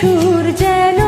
সুর যেন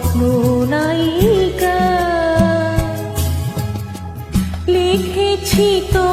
স্বপ্ন নায়িকা লিখেছি তো